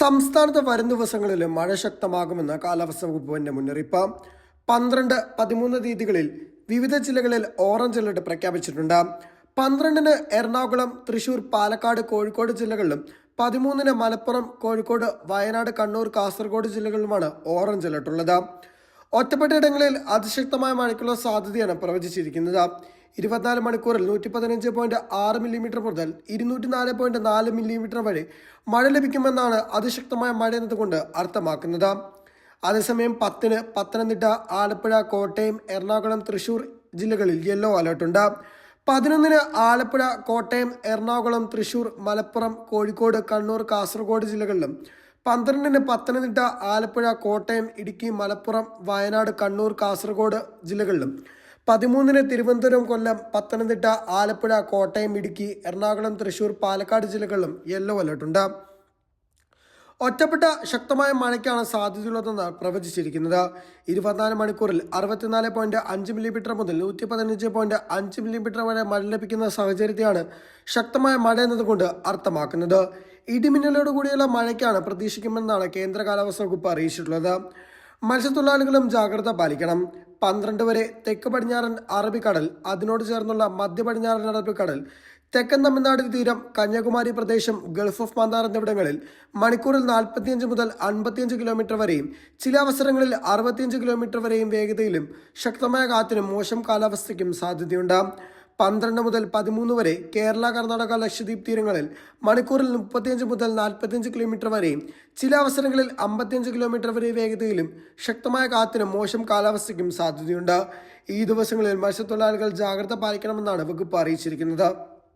സംസ്ഥാനത്ത് വരും ദിവസങ്ങളിൽ മഴ ശക്തമാകുമെന്ന് കാലാവസ്ഥാ വകുപ്പിന്റെ മുന്നറിയിപ്പ്. പന്ത്രണ്ട് പതിമൂന്ന് തീയതികളിൽ വിവിധ ജില്ലകളിൽ ഓറഞ്ച് അലർട്ട് പ്രഖ്യാപിച്ചിട്ടുണ്ട്. പന്ത്രണ്ടിന് എറണാകുളം തൃശൂർ പാലക്കാട് കോഴിക്കോട് ജില്ലകളിലും പതിമൂന്നിന് മലപ്പുറം കോഴിക്കോട് വയനാട് കണ്ണൂർ കാസർഗോഡ് ജില്ലകളിലുമാണ് ഓറഞ്ച് അലർട്ട് ഉള്ളത് ഒറ്റപ്പെട്ട ഇടങ്ങളിൽ അതിശക്തമായ മഴയ്ക്കുള്ള സാധ്യതയാണ് പ്രവചിച്ചിരിക്കുന്നത്. ഇരുപത്തിനാല് മണിക്കൂറിൽ നൂറ്റി പതിനഞ്ച് പോയിന്റ് ആറ് മില്ലിമീറ്റർ മുതൽ ഇരുന്നൂറ്റി നാല് പോയിന്റ് നാല് മില്ലിമീറ്റർ വരെ മഴ ലഭിക്കുമെന്നാണ് അതിശക്തമായ മഴ എന്നതുകൊണ്ട് അർത്ഥമാക്കുന്നത്. അതേസമയം പത്തിന് പത്തനംതിട്ട ആലപ്പുഴ കോട്ടയം എറണാകുളം തൃശൂർ ജില്ലകളിൽ യെല്ലോ അലർട്ടുണ്ട് പതിനൊന്നിന് ആലപ്പുഴ കോട്ടയം എറണാകുളം തൃശൂർ മലപ്പുറം കോഴിക്കോട് കണ്ണൂർ കാസർഗോഡ് ജില്ലകളിലും പന്ത്രണ്ടിന് പത്തനംതിട്ട ആലപ്പുഴ കോട്ടയം ഇടുക്കി മലപ്പുറം വയനാട് കണ്ണൂർ കാസർഗോഡ് ജില്ലകളിലും പതിമൂന്നിന് തിരുവനന്തപുരം കൊല്ലം പത്തനംതിട്ട ആലപ്പുഴ കോട്ടയം ഇടുക്കി എറണാകുളം തൃശൂർ പാലക്കാട് ജില്ലകളിലും യെല്ലോ അലർട്ടുണ്ട് ഒറ്റപ്പെട്ട ശക്തമായ മഴയ്ക്കാണ് സാധ്യതയുള്ളതെന്ന് പ്രവചിച്ചിരിക്കുന്നത്. ഇരുപത്തിനാല് മണിക്കൂറിൽ അറുപത്തിനാല് പോയിന്റ് അഞ്ച് മില്ലിമീറ്റർ മുതൽ നൂറ്റി പതിനഞ്ച് പോയിന്റ് അഞ്ച് മില്ലിമീറ്റർ വരെ മഴ ലഭിക്കുന്ന സാഹചര്യത്തെയാണ് ശക്തമായ മഴ എന്നതുകൊണ്ട് അർത്ഥമാക്കുന്നത്. ഇടിമിന്നലോട് കൂടിയുള്ള മഴയ്ക്കാണ് പ്രതീക്ഷിക്കുമെന്നാണ് കേന്ദ്ര കാലാവസ്ഥ വകുപ്പ് അറിയിച്ചിട്ടുള്ളത്. മത്സ്യത്തൊഴിലാളികളും ജാഗ്രത പാലിക്കണം. പന്ത്രണ്ട് വരെ തെക്ക് പടിഞ്ഞാറൻ അറബിക്കടൽ അതിനോട് ചേർന്നുള്ള മധ്യ പടിഞ്ഞാറൻ അറബിക്കടൽ തെക്കൻ തമിഴ്നാട് തീരം കന്യാകുമാരി പ്രദേശം ഗൾഫ് ഓഫ് മന്ദാർ എന്നിവിടങ്ങളിൽ മണിക്കൂറിൽ നാൽപ്പത്തിയഞ്ച് മുതൽ അൻപത്തിയഞ്ച് കിലോമീറ്റർ വരെയും ചില അവസരങ്ങളിൽ അറുപത്തിയഞ്ച് കിലോമീറ്റർ വരെയും വേഗതയിലും ശക്തമായ കാറ്റിനും മോശം കാലാവസ്ഥയ്ക്കും സാധ്യതയുണ്ട്. പന്ത്രണ്ട് മുതൽ പതിമൂന്ന് വരെ കേരള കർണാടക ലക്ഷദ്വീപ് തീരങ്ങളിൽ മണിക്കൂറിൽ മുപ്പത്തിയഞ്ച് മുതൽ നാൽപ്പത്തിയഞ്ച് കിലോമീറ്റർ വരെയും ചില അവസരങ്ങളിൽ അമ്പത്തിയഞ്ച് കിലോമീറ്റർ വരെ വേഗതയിലും ശക്തമായ കാറ്റിനും മോശം കാലാവസ്ഥയ്ക്കും സാധ്യതയുണ്ട്. ഈ ദിവസങ്ങളിൽ മത്സ്യത്തൊഴിലാളികൾ ജാഗ്രത പാലിക്കണമെന്നാണ് വകുപ്പ് അറിയിച്ചിരിക്കുന്നത്.